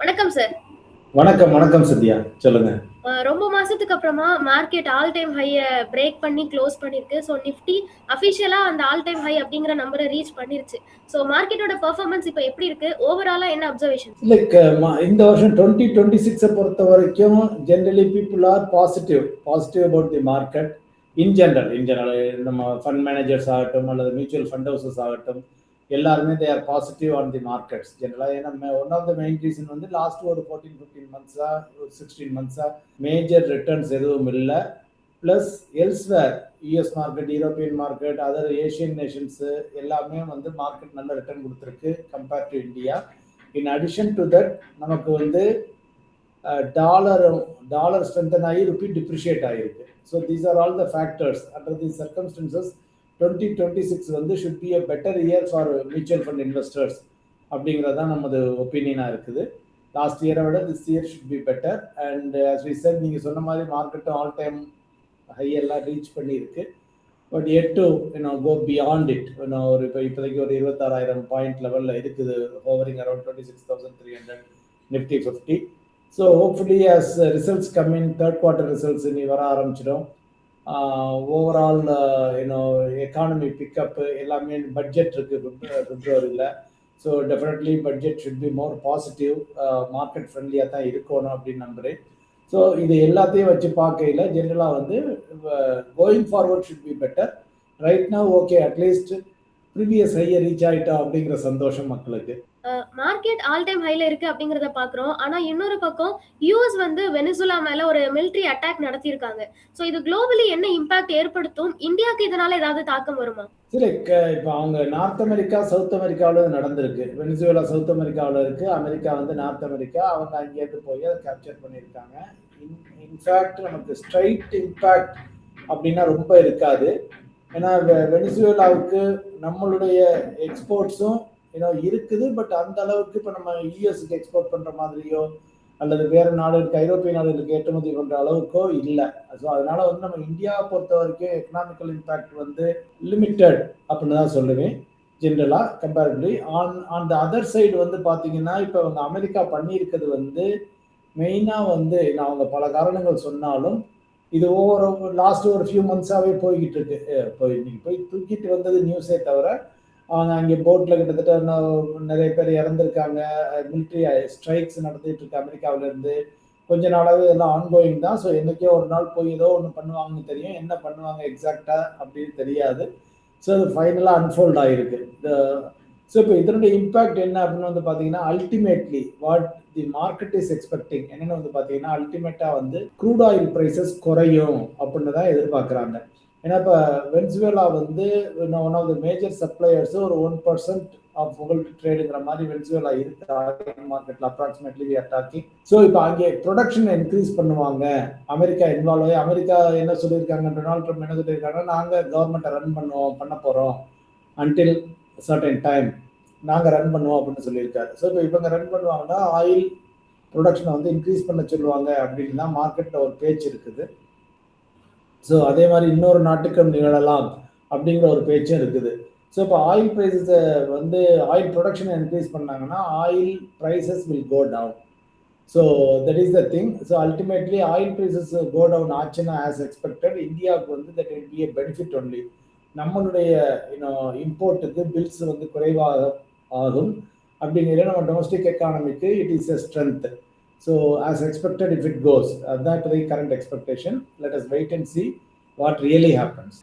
வணக்கம் சார் வணக்கம் வணக்கம் சத்யா. சொல்லுங்க. ரொம்ப மாசத்துக்கு அப்புறமா மார்க்கெட் ஆல் டைம் ஹைய பிரேக் பண்ணி க்ளோஸ் பண்ணிருக்கு. ஸோ நிஃப்டி அஃபிஷியலா அந்த ஆல் டைம் ஹை அப்படிங்கிற நம்பரை ரீச் பண்ணிருச்சு. ஸோ மார்க்கெட்டோட பெர்ஃபார்மன்ஸ் இப்போ எப்படி இருக்கு? ஓவராலா என்ன அப்சர்வேஷன் லைக் இந்த வருஷம் டுவெண்ட்டி டுவெண்ட்டி சிக்ஸை பொறுத்த வரைக்கும் generally people are positive positive about the market in general in general நம்ம ஃபண்ட் மேனேஜர்ஸ் ஆகட்டும் அல்லது மியூச்சுவல் ஃபண்ட் ஹவுசஸ் ஆகட்டும் எல்லாருமே they are positive on the markets ஜென்ரலாக ஏன்னா one of the main reason வந்து லாஸ்ட் ஒரு ஃபோர்டீன் ஃபிஃப்டீன் மந்த்ஸா ஒரு சிக்ஸ்டீன் மந்த்ஸா மேஜர் ரிட்டர்ன்ஸ் எதுவும் இல்லை. Plus elsewhere US market European market other Asian nations எல்லாமே வந்து மார்க்கெட் நல்ல ரிட்டர்ன் கொடுத்துருக்கு compared to India in addition to that நமக்கு வந்து டாலரும் டாலர் ஸ்ட்ரென்தன் ஆகி ருபி டிப்ரிஷியேட் ஆகிருக்கு. So these are all the factors under the circumstances twenty twenty six வந்து should be a better year for mutual fund investors அப்படிங்கிறது தான் நமது ஒப்பீனியனாக இருக்குது. லாஸ்ட் இயரை விட this year should be better and as we sir நீங்கள் சொன்ன மாதிரி மார்க்கெட்டும் ஆல் டைம் ஹையெல்லாம் ரீச் பண்ணியிருக்கு. But yet to you know go beyond it இன்னும் ஒரு இப்போ இப்போதைக்கு ஒரு இருபத்தாறாயிரம் பாயிண்ட் லெவலில் இருக்குது hovering around twenty six thousand three hundred Nifty fifty so hopefully as results coming third quarter results நீ வர ஆரம்பிச்சிடும். Overall you know economy pickup எல்லாமே பட்ஜெட் இருக்குது பிப்ரவரியில் so definitely budget should be more positive market ஃப்ரெண்ட்லியாக தான் இருக்கணும் அப்படின்னு நம்புகிறேன் ஸோ இது எல்லாத்தையும் வச்சு பார்க்கையில் ஜென்ரலாக வந்து going forward should be better right okay at least previous ஹையை reach ஆகிட்டோம் அப்படிங்கிற சந்தோஷம் மக்களுக்கு. மார்க்கெட் ஆல் டைம் ஹைல இருக்கு அப்படிங்கறத பாக்குறோம். ஆனா இன்னொரு பக்கம் யூஎஸ் வந்து வெனிசுலா மேல ஒரு மிலிட்டரி அட்டாக் நடத்தியிருக்காங்க. ஸோ இது குளோபலி என்ன இம்பாக்ட் ஏற்படுத்தும்? இந்தியாவுக்கு இதனால ஏதாவது தாக்கம் வருமா? சரி இப்போ அவங்க நார்த் அமெரிக்கா சவுத் அமெரிக்காவில் நடந்திருக்கு. வெனிசுவேலா சவுத் அமெரிக்காவில் இருக்கு. அமெரிக்கா வந்து நார்த் அமெரிக்கா அவங்க அங்கேயிருந்து போய் அதை கேப்சர் பண்ணியிருக்காங்க. இன்ஃபேக்ட் நமக்கு ஸ்ட்ரைட் இம்பேக்ட் அப்படின்னா ரொம்ப இருக்காது. ஏன்னா வெ- வெனிசுவேலாவுக்கு நம்மளுடைய எக்ஸ்போர்ட்ஸும் ஏன்னா இருக்குது பட் அந்த அளவுக்கு இப்போ நம்ம யூஎஸ்க்கு எக்ஸ்போர்ட் பண்ணுற மாதிரியோ அல்லது வேறு நாடுகளுக்கு ஐரோப்பிய நாடுகளுக்கு ஏற்றுமதி பண்ணுற அளவுக்கோ இல்லை. ஸோ அதனால வந்து நம்ம இந்தியாவை பொறுத்த வரைக்கும் எக்கனாமிக்கல் இம்பேக்ட் வந்து லிமிட்டட் அப்படின்னு தான் சொல்லுவேன். ஜென்ரலாக comparatively on on the other side வந்து பார்த்தீங்கன்னா இப்போ அவங்க அமெரிக்கா பண்ணியிருக்கிறது வந்து மெயினாக வந்து நான் அவங்க பல காரணங்கள் சொன்னாலும் இது ஒவ்வொரு லாஸ்ட் ஒரு ஃபியூ மந்த்ஸாகவே போய்கிட்டு இருக்கு. போய் இப்போ இன்னைக்கு போய் தூக்கிட்டு வந்தது நியூஸே தவிர அவங்க அங்கே போட்டில் கிட்டத்தட்ட இன்னும் நிறைய பேர் இறந்துருக்காங்க. மிலிட்ரி ஸ்ட்ரைக்ஸ் நடத்திட்டு இருக்கு அமெரிக்காவிலேருந்து கொஞ்ச நாளாகவே இதெல்லாம் ஆன்கோயிங் தான். ஸோ என்னைக்கோ ஒரு நாள் போய் ஏதோ ஒன்று பண்ணுவாங்கன்னு தெரியும். என்ன பண்ணுவாங்க எக்ஸாக்டா அப்படின்னு தெரியாது. ஸோ அது ஃபைனலாக அன்ஃபோல்ட் ஆகிருக்கு ஸோ இப்போ இதனுடைய இம்பாக்ட் என்ன அப்படின்னு வந்து பார்த்தீங்கன்னா ultimately what the market is expecting என்னென்னு வந்து பார்த்தீங்கன்னா அல்டிமேட்டாக வந்து க்ரூட் ஆயில் ப்ரைஸஸ் குறையும் அப்படின்னு தான் எதிர்பார்க்குறாங்க. ஏன்னா இப்போ வென்சுவேலா வந்து one of the major suppliers ஒரு ஒன் பர்சன்ட் ஆஃப் உங்களுக்கு ட்ரேடுங்கிற மாதிரி வென்சுவேலா இருக்கு? மார்க்கெட்ல approximately we are talking so இப்போ அங்கே ப்ரொடக்ஷன் இன்க்ரீஸ் பண்ணுவாங்க. அமெரிக்கா இன்வால்வ் ஆகி அமெரிக்கா என்ன சொல்லியிருக்காங்க? டொனால்ட் ட்ரம்ப் என்ன சொல்லியிருக்காங்க நாங்கள் கவர்மெண்ட்டை ரன் பண்ணுவோம் பண்ண போகிறோம் அன்டில் சர்டன் டைம் நாங்கள் ரன் பண்ணுவோம் அப்படின்னு சொல்லியிருக்காரு. ஸோ இப்போ இவங்க ரன் பண்ணுவாங்கன்னா ஆயில் ப்ரொடக்ஷனை வந்து இன்க்ரீஸ் பண்ண சொல்லுவாங்க அப்படின்னு தான் மார்க்கெட்டில் ஒரு பேச்சு இருக்குது. ஸோ அதே மாதிரி இன்னொரு நாட்டுக்கும் நிகழலாம் அப்படிங்கிற ஒரு பேச்சும் இருக்குது. ஸோ இப்போ ஆயில் ப்ரைஸஸை வந்து ஆயில் ப்ரொடக்ஷனை இன்க்ரீஸ் பண்ணாங்கன்னா oil prices will go down so that is the thing so ultimately oil prices go down ஆச்சுன்னா ஆஸ் எக்ஸ்பெக்டட் இந்தியாவுக்கு வந்து that will be a benefit only நம்மளுடைய இன்னும் இம்போர்ட்டுக்கு பில்ஸ் வந்து குறைவாக ஆகும். அப்படிங்கிற நம்ம domestic எக்கானமிக்கு it is a strength So as expected, if it goes, uh, that the current expectation, let us wait and see. What really happens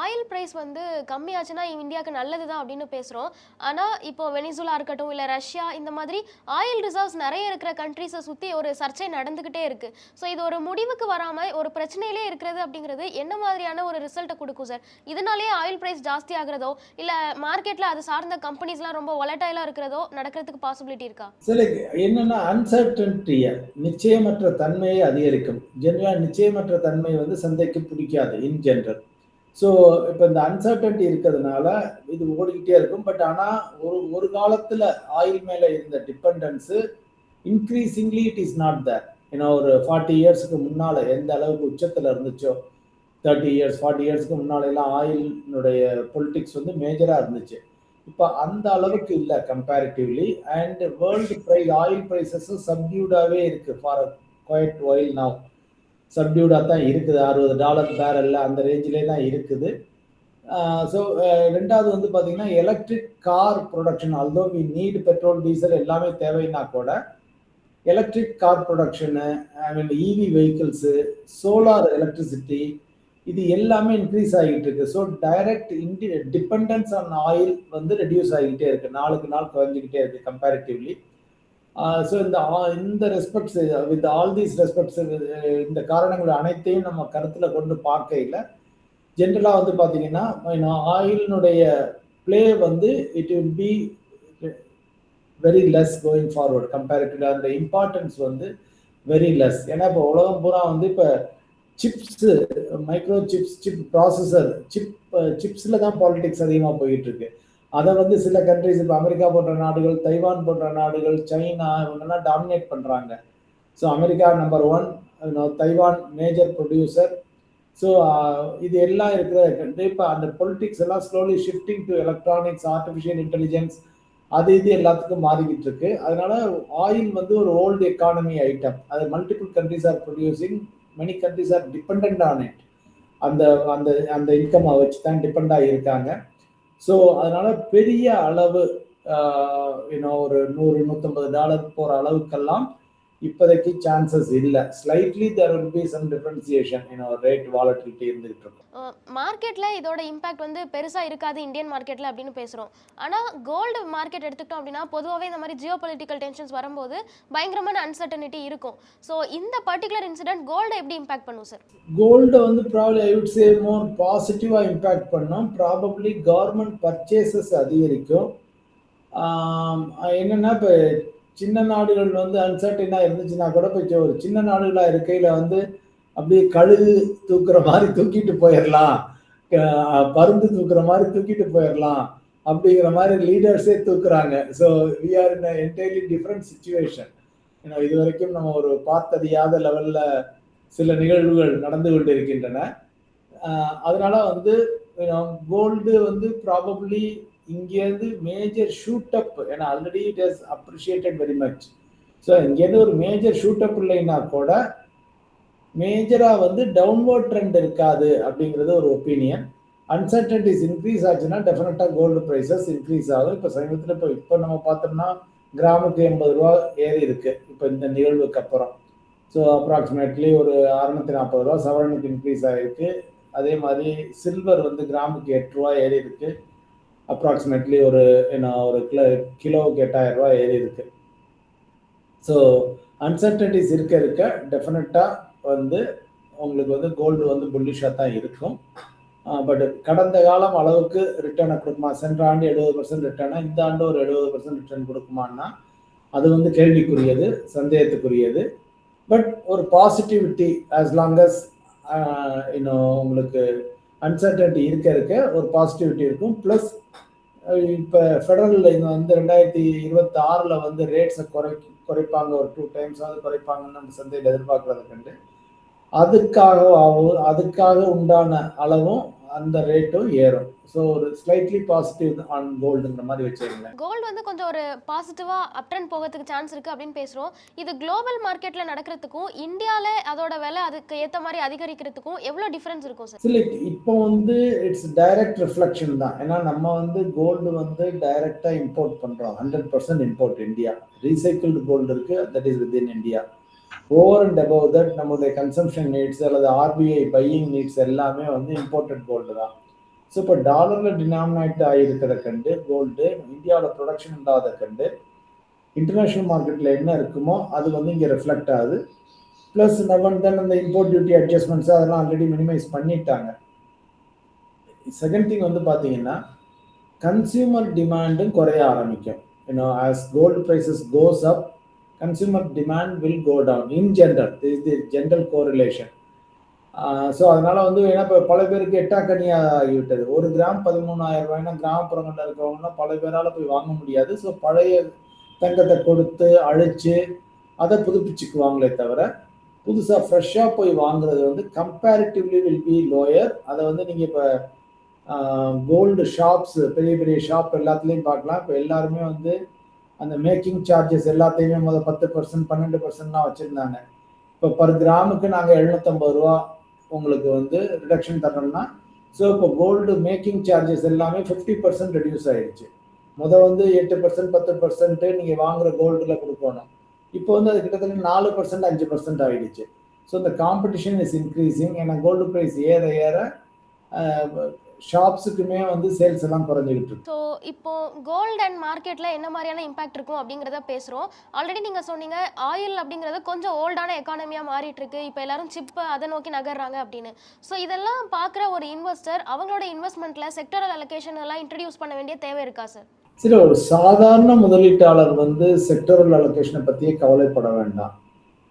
oil price வந்து கம்மியாச்சுன்னா இந்தியாவுக்கு நல்லது தான் அப்படின்னு பேசுகிறோம் ஆனால் இப்போ வெனிசுலா இருக்கட்டும் இல்லை ரஷ்யா இந்த மாதிரி ஆயில் ரிசர்வ்ஸ் நிறைய இருக்கிற கண்ட்ரீஸை சுற்றி ஒரு சர்ச்சை நடந்துக்கிட்டே இருக்குது ஸோ இது ஒரு முடிவுக்கு வராமல் ஒரு பிரச்சனையிலே இருக்கிறது அப்படிங்கிறது என்ன மாதிரியான ஒரு ரிசல்ட்டை கொடுக்கும் சார் இதனாலேயே ஆயில் ப்ரைஸ் ஜாஸ்தி ஆகுறதோ இல்லை மார்க்கெட்டில் அது சார்ந்த கம்பெனிஸ்லாம் ரொம்ப ஒலட்டைலாக இருக்கிறதோ நடக்கிறதுக்கு பாசிபிலிட்டி இருக்கா? சில என்னன்னா அன்சர்டன்டியை நிச்சயமற்ற தன்மையை அதிகரிக்கும். ஜென்ரலாக நிச்சயமற்ற தன்மை வந்து சந்தைக்கு பிடிக்காது. இன் ஜென்ரல் ஸோ இப்போ இந்த அன்சர்டன்டி இருக்கிறதுனால இது ஓடிக்கிட்டே இருக்கும். பட் ஆனால் ஒரு ஒரு காலத்தில் ஆயில் மேலே இருந்த dependence increasingly it is not there ஏன்னா ஒரு ஃபார்ட்டி இயர்ஸ்க்கு முன்னால் எந்த அளவுக்கு உச்சத்தில் இருந்துச்சோ தேர்ட்டி இயர்ஸ் ஃபார்ட்டி இயர்ஸ்க்கு முன்னாலெல்லாம் ஆயிலினுடைய பொலிட்டிக்ஸ் வந்து மேஜராக இருந்துச்சு. இப்போ அந்த அளவுக்கு இல்லை comparatively and world price oil ப்ரைஸஸும் சப்டியூடாகவே இருக்குது ஃபார் குவைட் ஒயில் நவ் சப்டியூடாக தான் இருக்குது. அறுபது டாலர் பேரல்ல அந்த ரேஞ்சிலே தான் இருக்குது. ஸோ ரெண்டாவது வந்து பார்த்தீங்கன்னா electric car production although we need petrol diesel எல்லாமே தேவைன்னா கூட electric car production I mean EV vehicles solar electricity இது எல்லாமே இன்க்ரீஸ் ஆகிட்டு இருக்கு. ஸோ டைரக்ட் இன்டி டிபெண்டன்ஸ் ஆன் ஆயில் வந்து ரெடியூஸ் ஆகிக்கிட்டே இருக்கு. நாளுக்கு நாள் குறைஞ்சிக்கிட்டே இருக்கு கம்பேரிட்டிவ்லி ஸோ இந்த ஆ- இந்த respects with all these respects இந்த காரணங்கள் அனைத்தையும் நம்ம கருத்தில் கொண்டு பார்க்கையில் ஜென்ரலாக வந்து பார்த்தீங்கன்னா ஆயிலினுடைய ப்ளே வந்து it will be very less going forward comparative அந்த இம்பார்ட்டன்ஸ் வந்து வெரி லெஸ் ஏன்னா இப்போ உலகம் பூரா வந்து இப்போ chips micro chips chip processor chip சிப்ஸில் தான் பாலிடிக்ஸ் அதிகமாக போயிட்டு இருக்கு. அதை வந்து சில கண்ட்ரிஸ் இப்போ அமெரிக்கா போன்ற நாடுகள் தைவான் போன்ற நாடுகள் சைனா இவங்கெல்லாம் டாமினேட் பண்ணுறாங்க so America number one Taiwan major producer so இது எல்லாம் இருக்கிற கண்டிப்பாக அந்த பொலிட்டிக்ஸ் எல்லாம் slowly shifting to electronics artificial intelligence அது இது எல்லாத்துக்கும் மாறிக்கிட்டு இருக்கு. அதனால ஆயில் வந்து ஒரு ஓல்டு எக்கானமி ஐட்டம் அது multiple countries are producing many countries are depend on it அந்த அந்த அந்த இன்கம்மை வச்சு தான் டிபெண்ட் ஆகியிருக்காங்க. ஸோ அதனால பெரிய அளவு இன்னும் ஒரு நூறு நூற்றம்பது டாலர் போகிற அளவுக்கெல்லாம் இப்போதைக்கு சான்சஸ் இல்லை. Slightly there will be some differentiation இன்னும் ரேட் வாலட்டிலிட்டி இருந்துகிட்டு இருக்கும். மார்க்கெட்ல இதோட இம்பாக்ட் வந்து பெருசா இருக்காது இந்தியன் மார்க்கெட்ல அப்படின்னு பேசுறோம். ஆனா கோல்டு மார்க்கெட் எடுத்துக்கிட்டோம் அப்படின்னா பொதுவாகவே இந்த மாதிரி ஜியோ பொலிட்டிக்கல் டென்ஷன்ஸ் வரும்போது பயங்கரமான அன்சர்டனிட்டி இருக்கும். ஸோ இந்த பர்டிகுலர் இன்சிடென்ட் கோல்டை எப்படி இம்பாக்ட் பண்ணும் சார் கோல்டை வந்து ப்ராப்ளி ஐ வுட் சே மோர் பாசிட்டிவாக இம்பேக்ட் பண்ணோம். ப்ராபப்ளி கவர்மெண்ட் பர்ச்சேசஸ் அதிகரிக்கும். என்னன்னா இப்போ சின்ன நாடுகள் வந்து அன்சர்டனாக இருந்துச்சுன்னா கூட போய் ஒரு சின்ன நாடுகளாக இருக்கையில் வந்து அப்படியே கழுகு தூக்குற மாதிரி தூக்கிட்டு போயிடலாம் பருந்து தூக்குற மாதிரி தூக்கிட்டு போயிடலாம் அப்படிங்கிற மாதிரி லீடர்ஸே தூக்குறாங்க. So we are in entirely different situation ஏன்னா இது வரைக்கும் நம்ம ஒரு பார்த்தறியாத லெவலில் சில நிகழ்வுகள் நடந்து கொண்டு இருக்கின்றன அதனால வந்து கோல்டு வந்து ப்ராபப்ளி இங்கேருந்து மேஜர் ஷூட் அப் ஏன்னா already it is appreciated very much so இங்கேருந்து ஒரு மேஜர் ஷூட் அப் இல்லைன்னா கூட மேஜராக வந்து டவுன்வர்ட் ட்ரெண்ட் இருக்காது அப்படிங்கிறது ஒரு ஒப்பீனியன் அன்சர்டன்டிஸ் இன்க்ரீஸ் ஆச்சுன்னா டெஃபினட்டாக கோல்டு ப்ரைஸஸ் இன்க்ரீஸ் ஆகும். இப்போ சமீபத்தில் இப்போ இப்போ நம்ம பார்த்தோம்னா கிராமுக்கு எண்பது ரூபா ஏறி இருக்கு. இப்போ இந்த நிகழ்வுக்கு அப்புறம். ஸோ அப்ராக்சிமேட்லி ஒரு அறுநூத்தி நாற்பது ரூபா சவரனுக்கு இன்க்ரீஸ் ஆகிருக்கு அதே மாதிரி சில்வர் வந்து கிராமுக்கு எட்டு ரூபா ஏறி இருக்குது அப்ராக்சிமேட்லி ஒரு என்ன ஒரு கிலோ கிலோவுக்கு எட்டாயிரம் ரூபா ஏறி இருக்கு. ஸோ அன்சர்டனிட்டிஸ் இருக்க இருக்க டெஃபினட்டாக வந்து உங்களுக்கு வந்து கோல்டு வந்து புல்லிஷாக தான் இருக்கும். பட் கடந்த காலம் அளவுக்கு ரிட்டர்னை கொடுக்குமா? சென்ற ஆண்டு எழுபது பர்சன்ட் ரிட்டர்னா இந்த ஆண்டு ஒரு எழுபது பர்சன்ட் ரிட்டர்ன் கொடுக்குமான்னா அது வந்து கேள்விக்குரியது சந்தேகத்துக்குரியது. பட் ஒரு பாசிட்டிவிட்டி ஆஸ் லாங் அஸ் இன்னும் உங்களுக்கு அன்சர்டனிட்டி இருக்க இருக்க ஒரு பாசிட்டிவிட்டி இருக்கும். ப்ளஸ் இப்போ ஃபெடரல் வந்து ரெண்டாயிரத்தி இருபத்தி ஆறில் வந்து ரேட்ஸை குறை குறைப்பாங்க. ஒரு டூ டைம்ஸாவது குறைப்பாங்கன்னு நம்ம சந்தையில் எதிர்பார்க்கறத கண்டு அதுக்காக அதுக்காக உண்டான அளவும் அந்த ரேட்டும் ஏறும். ஸோ ஒரு ஸ்லைட்லி பாசிட்டிவ் ஆன் கோல்டுங்கிற மாதிரி வச்சுருங்களேன் கோல்டு வந்து கொஞ்சம் ஒரு பாசிட்டிவா அப் ட்ரெண்ட் போகிறதுக்கு சான்ஸ் இருக்கு அப்படின்னு பேசுறோம். இது குளோபல் மார்க்கெட்ல நடக்கிறதுக்கும் இந்தியால அதோட விலை அதுக்கு ஏத்த மாதிரி அதிகரிக்கிறதுக்கும் எவ்வளவு டிஃபரன்ஸ் இருக்கும் சார்? இல்லை இப்போ வந்து இட்ஸ் டைரக்ட் ரிஃப்ளெக்ஷன் தான். ஏன்னா நம்ம வந்து கோல்டு வந்து டைரக்டாக இம்போர்ட் பண்ணுறோம் hundred percent import India recycled gold இருக்கு that is within India over and above that நம்மளுடைய கன்சம்ஷன் நீட்ஸ் அல்லது ஆர்பிஐ பையிங் நீட்ஸ் எல்லாமே வந்து இம்போர்ட்டட் கோல்டு தான். ஸோ இப்போ டாலரில் டினாமினேட் ஆகிருக்கிறத கண்டு கோல்டு இந்தியாவில் ப்ரொடக்ஷன் இல்லாத கண்டு இன்டர்நேஷ்னல் மார்க்கெட்டில் என்ன இருக்குமோ அது வந்து இங்கே ரிஃப்ளெக்ட் ஆகுது. ப்ளஸ் நவன் தென் அந்த இம்போர்ட் டியூட்டி அட்ஜஸ்ட்மெண்ட்ஸ் அதெல்லாம் ஆல்ரெடி மினிமைஸ் பண்ணிட்டாங்க. செகண்ட் திங் வந்து பார்த்தீங்கன்னா கன்சியூமர் டிமாண்டும் குறைய ஆரம்பிக்கும். You know as gold prices goes up consumer demand will go down in general is the general correlation so அதனால வந்து ஏன்னா இப்போ பல பேருக்கு எட்டாக்கனியாக ஆகிவிட்டது. ஒரு கிராம் பதிமூணாயிரம் ரூபாய்னா கிராமப்புறங்களில் இருக்கிறவங்கன்னா பல பேரால் போய் வாங்க முடியாது. ஸோ பழைய தங்கத்தை கொடுத்து அழிச்சு அதை புதுப்பிச்சுக்குவாங்களே தவிர புதுசாக ஃப்ரெஷ்ஷாக போய் வாங்குறது வந்து கம்பேரிட்டிவ்லி வில் பி லோயர் அதை வந்து நீங்கள் இப்போ கோல்டு ஷாப்ஸ் பெரிய பெரிய ஷாப் எல்லாத்துலேயும் பார்க்கலாம். இப்போ எல்லாருமே வந்து அந்த மேக்கிங் சார்ஜஸ் எல்லாத்தையுமே முதல் பத்து பர்சன்ட் பன்னெண்டு பர்சன்ட்லாம் வச்சுருந்தாங்க. இப்போ பர் கிராமுக்கு நாங்கள் எழுநூத்தம்பது ரூபா உங்களுக்கு வந்து ரிடக்ஷன் தரோம்னா ஸோ இப்போ கோல்டு மேக்கிங் சார்ஜஸ் எல்லாமே ஃபிஃப்டி பர்சன்ட் ரெடியூஸ் ஆயிடுச்சு முத வந்து எட்டு பர்சன்ட் பத்து பர்சன்ட்டு நீங்கள் வாங்குகிற கோல்டில் கொடுக்கணும். இப்போ வந்து அது கிட்டத்தட்ட நாலு பர்சன்ட் அஞ்சு பர்சன்ட் ஆகிடுச்சு ஸோ இந்த காம்படிஷன் இஸ் இன்க்ரீஸிங் ஏன்னா கோல்டு ப்ரைஸ் ஏற ஏற ஷாப்ஸுக்குமே வந்து சேல்ஸ் எல்லாம் குறைஞ்சிக்கிட்டு இருக்கு. ஸோ இப்போ கோல்ட் அண்ட் மார்க்கெட்ல என்ன மாதிரியான இம்பாக்ட் இருக்கும் அப்படிங்கிறத பேசுகிறோம் ஆல்ரெடி நீங்கள் சொன்னீங்க ஆயில் அப்படிங்கிறது கொஞ்சம் ஓல்டான எக்கானமியாக மாறிட்டு இருக்கு. இப்போ எல்லாரும் சிப் அதை நோக்கி நகர்றாங்க அப்படின்னு. ஸோ இதெல்லாம் பார்க்குற ஒரு இன்வெஸ்டர் அவங்களோட இன்வெஸ்ட்மெண்ட்ல செக்டரல் அலோகேஷன் எல்லாம் இன்ட்ரடியூஸ் பண்ண வேண்டிய தேவை இருக்கா சார் சரி ஒரு சாதாரண முதலீட்டாளர் வந்து செக்டரல் அலோகேஷனை பற்றியே கவலைப்பட வேண்டாம்.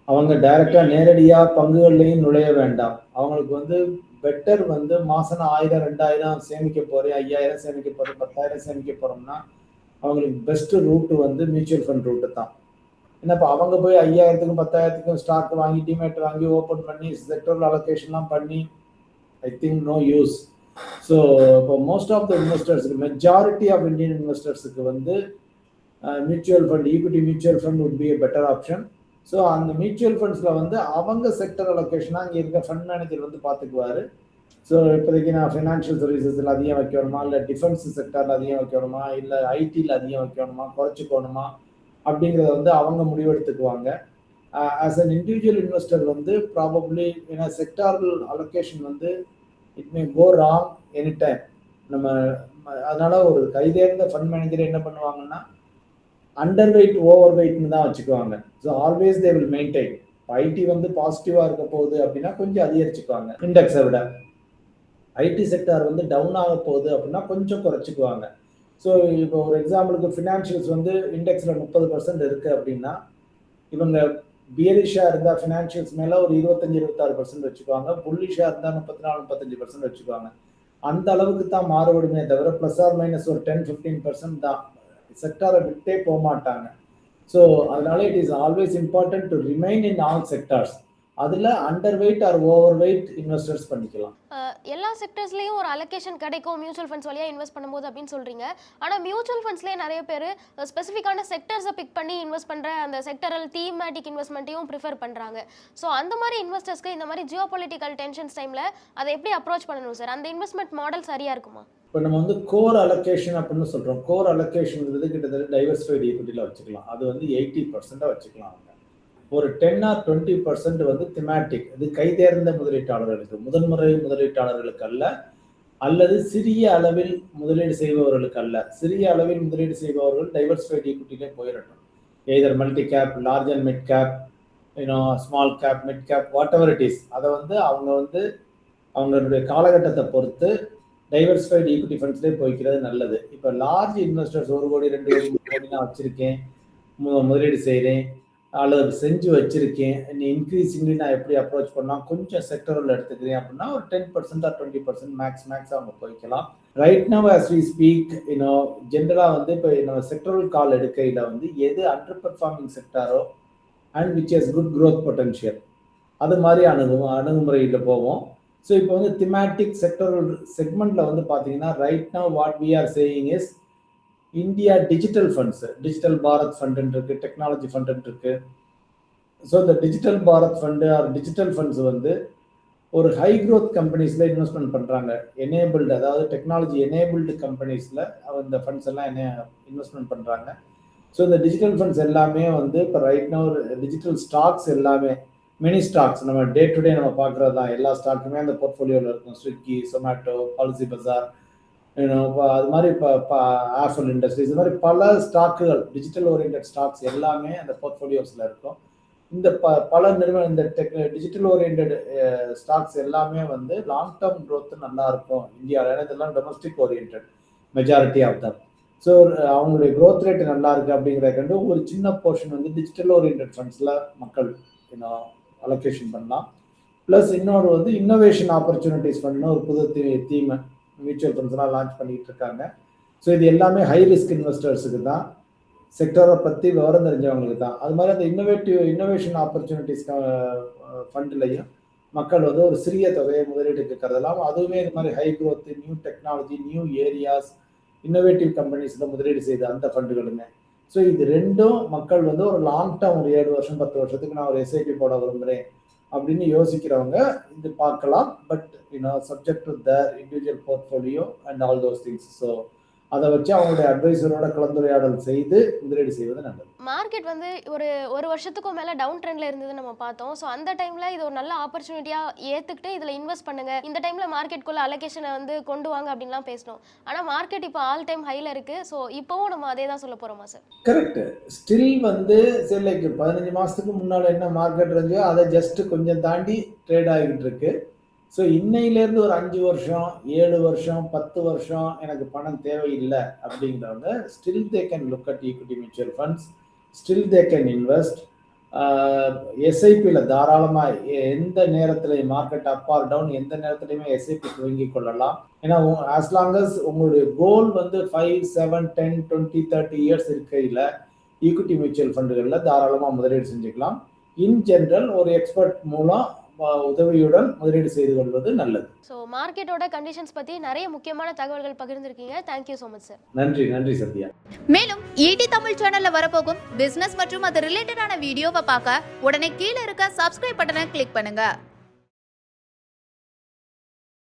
அவங்க டைரக்டா நேரடியா பங்குகள்லையும் நுழைய வேண்டாம். அவங்களுக்கு வந்து பெட்டர் வந்து மாசம் ஆயிரம் ரெண்டாயிரம் சேமிக்க போறேன் ஐயாயிரம் சேமிக்க போறேன் பத்தாயிரம் சேமிக்க போறோம்னா அவங்களுக்கு பெஸ்ட் ரூட் வந்து மியூச்சுவல் ஃபண்ட் ரூட்டு தான். ஏன்னா இப்போ அவங்க போய் ஐயாயிரத்துக்கும் பத்தாயிரத்துக்கும் ஸ்டாக் வாங்கி டிமேட் வாங்கி ஓப்பன் பண்ணி செக்டோரல் அலோகேஷன்லாம் பண்ணி I think no use so இப்போ மோஸ்ட் ஆஃப் த இன்வெஸ்டர்ஸுக்கு மெஜாரிட்டி ஆஃப் இந்தியன் இன்வெஸ்டர்ஸுக்கு வந்து mutual fund equity mutual fund would be a better option so அந்த மியூச்சுவல் ஃபண்ட்ஸில் வந்து அவங்க செக்டர் அலொகேஷனாக அங்கே இருக்க ஃபண்ட் மேனேஜர் வந்து பார்த்துக்குவார் ஸோ இப்போதைக்கு நான் ஃபினான்ஷியல் சர்வீசஸில் அதிகம் வைக்கணுமா? இல்லை டிஃபென்ஸ் செக்டரில் அதிகம் வைக்கணுமா? இல்லை ஐடியில் அதிகம் வைக்கணுமா? குறைச்சிக்கணுமா? அப்படிங்கிறத வந்து அவங்க முடிவெடுத்துக்குவாங்க. ஆஸ் அன் இண்டிவிஜுவல் இன்வெஸ்டர் வந்து ப்ராபப்ளி ஏன்னா செக்டாரல் அலொகேஷன் வந்து it may go wrong any time நம்ம அதனால ஒரு கைதேர்ந்த ஃபண்ட் மேனேஜர் என்ன பண்ணுவாங்கன்னா அண்டர் வெயிட் ஓவர் வெயிட்னு தான் வச்சுக்குவாங்க. So always they will maintain IT வந்து பாசிட்டிவாக இருக்க போகுது அப்படின்னா கொஞ்சம் அதிகரிச்சுக்குவாங்க. இண்டெக்ஸை விட. ஐடி செக்டார் வந்து டவுன் ஆக போகுது அப்படின்னா கொஞ்சம் குறைச்சிக்குவாங்க. ஸோ இப்போ ஒரு எக்ஸாம்பிளுக்கு ஃபினான்ஷியல்ஸ் வந்து இண்டெக்ஸில் முப்பது பர்சன்ட் இருக்குது அப்படின்னா இவங்க பியரிஷாக இருந்தால் ஃபினான்ஷியல்ஸ் மேலே ஒரு இருபத்தஞ்சி இருபத்தாறு பர்சன்ட் வச்சுக்குவாங்க. புல்லிஷாக இருந்தால் முப்பத்தி நாலு முப்பத்தஞ்சு பர்சன்ட் வச்சுக்குவாங்க. அந்த அளவுக்கு தான் மாறுபடுமே தவிர ப்ளஸ் ஆர் மைனஸ் ஒரு டென் ஃபிஃப்டீன் பர்சன்ட் தான். செக்டாரை விட்டே போக மாட்டாங்க ஸோ அதனால it is always important to remain in all sectors அதுல under weight or over weight investors பண்ணிக்கலாம் எல்லா செக்டர்ஸ்லயும் ஒரு அலோகேஷன் கிடைக்கும் மியூச்சுவல் ஃபண்ட்ஸ் வழியா இன்வெஸ்ட் பண்ணும்போது அப்படின்னு சொல்றீங்க. ஆனா மியூச்சுவல் ஃபண்ட்ஸ்லயே நிறைய பேர் ஸ்பெசிஃபிக்கான செக்டர்ஸை பிக் பண்ணி இன்வெஸ்ட் பண்ற அந்த செக்டரல் தீமேட்டிக் இன்வெஸ்ட்மெண்ட்டையும் ப்ரிஃபர் பண்றாங்க. ஸோ அந்த மாதிரி இன்வெஸ்டர்ஸ்க்கு இந்த மாதிரி ஜியோ பொலிட்டிக்கல் டென்ஷன்ஸ் டைம்ல அதை எப்படி அப்ரோச் பண்ணணும் சார் அந்த இன்வெஸ்ட்மெண்ட் மாடல் சரியா இருக்குமா? இப்போ நம்ம வந்து கோர் அலோகேஷன் அப்படின்னு சொல்கிறோம் கோர் அலோகேஷன்ங்கிறது கிட்டத்தட்ட டைவர்ஸ்ஃபைடு ஈக்விட்டியில் வச்சுக்கலாம். அது வந்து எயிட்டி பர்சண்டாக வச்சுக்கலாம் அவங்க. ஒரு டென் ஆர் டுவெண்ட்டி பர்சன்ட் வந்து திமேட்டிக் இது கைதேர்ந்த முதலீட்டாளர்களுக்கு முதன்முறை முதலீட்டாளர்களுக்கு அல்ல அல்லது சிறிய அளவில் முதலீடு செய்பவர்களுக்கு அல்ல. சிறிய அளவில் முதலீடு செய்பவர்கள் டைவர்ஸ்ஃபைடு ஈக்விட்டிலே போயிடட்டும் either multi cap large and mid cap you know small cap mid cap whatever it is அதை வந்து அவங்க வந்து அவங்களுடைய காலகட்டத்தை பொறுத்து டைவர்ஸ்ஃபைட் ஈக்விட்டி ஃபண்ட்ஸ்லேயே போய்க்கிறது நல்லது. இப்போ லார்ஜ் இன்வெஸ்டர்ஸ் ஒரு கோடி ரெண்டு கோடி மூணு கோடி நான் வச்சிருக்கேன். மு- முதலீடு செய்கிறேன் அல்லது செஞ்சு வச்சிருக்கேன். இன்க்ரீசிங்லி நான் எப்படி அப்ரோச் பண்ணலாம்? கொஞ்சம் செக்டரில் எடுத்துக்கிறேன் அப்படின்னா ஒரு ten percent or twenty percent max max அவங்க போய்க்கலாம். Right now as we speak you know ஜென்ரலாக வந்து இப்போ நம்ம செக்டரல் கால் எடுக்கையில் வந்து எது underperforming செக்டாரோ and which has good growth potential அது மாதிரி அணுகு அணுகுமுறையில் போவோம். ஸோ இப்போ வந்து திமேட்டிக் செக்டரல் செக்மெண்ட்டில் வந்து பார்த்தீங்கன்னா right now what we are saying is India digital funds digital Bharat fund இருக்கு டெக்னாலஜி ஃபண்டுன்னு இருக்கு. ஸோ இந்த digital Bharat fund or digital funds வந்து ஒரு ஹை க்ரோத் கம்பெனிஸில் இன்வெஸ்ட்மெண்ட் பண்ணுறாங்க எனேபிள்டு அதாவது டெக்னாலஜி எனேபிள்டு கம்பெனிஸில் இந்த ஃபண்ட்ஸ் எல்லாம் என்ன இன்வெஸ்ட்மெண்ட் பண்ணுறாங்க ஸோ இந்த டிஜிட்டல் ஃபண்ட்ஸ் எல்லாமே வந்து இப்போ ரைட் நோ டிஜிட்டல் ஸ்டாக்ஸ் எல்லாமே மினி ஸ்டாக்ஸ் நம்ம டே டு டே நம்ம பார்க்குறது தான் எல்லா ஸ்டாக்குமே அந்த போர்ட்ஃபோலியோவில் இருக்கும். ஸ்விக்கி சொமேட்டோ பாலிசி பஜார் அது மாதிரி இப்போ ஆப்பிள் இண்டஸ்ட்ரீஸ் இது மாதிரி பல ஸ்டாக்குகள் டிஜிட்டல் ஓரியன்ட் ஸ்டாக்ஸ் எல்லாமே அந்த போர்ட்ஃபோலியோஸில் இருக்கும். இந்த ப பல நிறுவனம் இந்த டெக் டிஜிட்டல் ஓரியன்ட் ஸ்டாக்ஸ் எல்லாமே வந்து லாங் டேர்ம் க்ரோத் நல்லா இருக்கும். இந்தியாவில் ஏன்னா இதெல்லாம் domestic orient majority of them so அவங்களுடைய க்ரோத் ரேட் நல்லா இருக்கு அப்படிங்கிறத கண்டு ஒரு சின்ன போர்ஷன் வந்து டிஜிட்டல் ஓரியன்ட் ஃபண்ட்ஸில் மக்கள் இன்னும் அலோகேஷன் பண்ணலாம். ப்ளஸ் இன்னொரு வந்து இன்னோவேஷன் ஆப்பர்ச்சுனிட்டிஸ் பண்ணணும். ஒரு புது தீ தீமை மியூச்சுவல் ஃபண்ட்ஸ்லாம் லான்ச் பண்ணிட்டு இருக்காங்க. ஸோ இது எல்லாமே ஹை ரிஸ்க் இன்வெஸ்டர்ஸுக்கு தான். செக்டரை பற்றி விவரம் தெரிஞ்சவங்களுக்கு தான். அது மாதிரி அந்த இன்னோவேட்டிவ் இன்னோவேஷன் ஆப்பர்ச்சுனிட்டிஸ் ஃபண்ட்லையும் மக்கள் வந்து ஒரு சிறிய தொகையை முதலீட்டுக்கு கருதலாம் அதுவுமே இந்த மாதிரி high growth new technology new areas innovative கம்பெனிஸில் முதலீடு செய்த அந்த ஃபண்டுகளுமே ஸோ இது ரெண்டும் மக்கள் வந்து ஒரு லாங் டேர்ம் ஒரு ஏழு வருஷம் பத்து வருஷத்துக்கு நான் ஒரு எஸ்ஐபி போட விரும்புகிறேன் அப்படின்னு யோசிக்கிறவங்க இது பார்க்கலாம். But you know subject to their individual portfolio and all those things so அதை வச்சு அவங்களுடைய அட்வைசரோட கலந்துரையாடல் செய்து முதலீடு செய்வது நல்லது. மார்க்கெட் வந்து ஒரு ஒரு வருஷத்துக்கும் மேலே டவுன் ட்ரெண்டில் இருந்தது நம்ம பார்த்தோம். ஸோ அந்த டைமில் இது ஒரு நல்ல ஆப்பர்ச்சுனிட்டியாக ஏற்றுக்கிட்டு இதில் இன்வெஸ்ட் பண்ணுங்க. இந்த டைமில் மார்க்கெட்டுக்குள்ள அலோகேஷனை வந்து கொண்டு வாங்க அப்படின்லாம் பேசணும் ஆனால் மார்க்கெட் இப்போ ஆல் டைம் ஹையில் இருக்குது ஸோ இப்போவும் நம்ம அதே தான் சொல்ல போகிறோமா சார் கரெக்ட் ஸ்டில் வந்து சரி லைக் பதினஞ்சு மாசத்துக்கு முன்னால என்ன மார்க்கெட் இருந்துச்சோ அதை ஜஸ்ட் கொஞ்சம் தாண்டி ட்ரேட் ஆகிட்டு இருக்கு. ஸோ இன்னையிலேருந்து ஒரு அஞ்சு வருஷம் ஏழு வருஷம் பத்து வருஷம் எனக்கு பணம் தேவையில்லை அப்படிங்கிறவங்க still they can look at equity mutual funds still they can invest எஸ்ஐபியில் தாராளமாக எந்த நேரத்தில் மார்க்கெட் அப் ஆர் டவுன் எந்த நேரத்துலையுமே எஸ்ஐபி துவங்கி கொள்ளலாம். ஏன்னா ஆஸ் லாங் அஸ் உங்களுடைய கோல் வந்து five seven ten twenty thirty years இருக்கையில் ஈக்விட்டி மியூச்சுவல் ஃபண்டுகளில் தாராளமாக முதலீடு செஞ்சுக்கலாம். இன் ஜென்ரல் ஒரு எக்ஸ்பர்ட் மூலம் உதவியுடன் முதலீடு செய்து கொள்வது நல்லது. ஸோ மார்க்கெட்டோட கண்டிஷன்ஸ் பற்றி நிறைய முக்கியமான தகவல்கள் பகிர்ந்திருக்கீங்க. Thank you so much sir நன்றி நன்றி சத்யா. மேலும் ஈடி தமிழ் சேனல்ல வரப்போகும் பிசினஸ் மற்றும் அது ரிலேட்டடான வீடியோவை பார்க்க உடனே கீழே இருக்க சப்ஸ்கிரைப் பட்டனை கிளிக் பண்ணுங்க.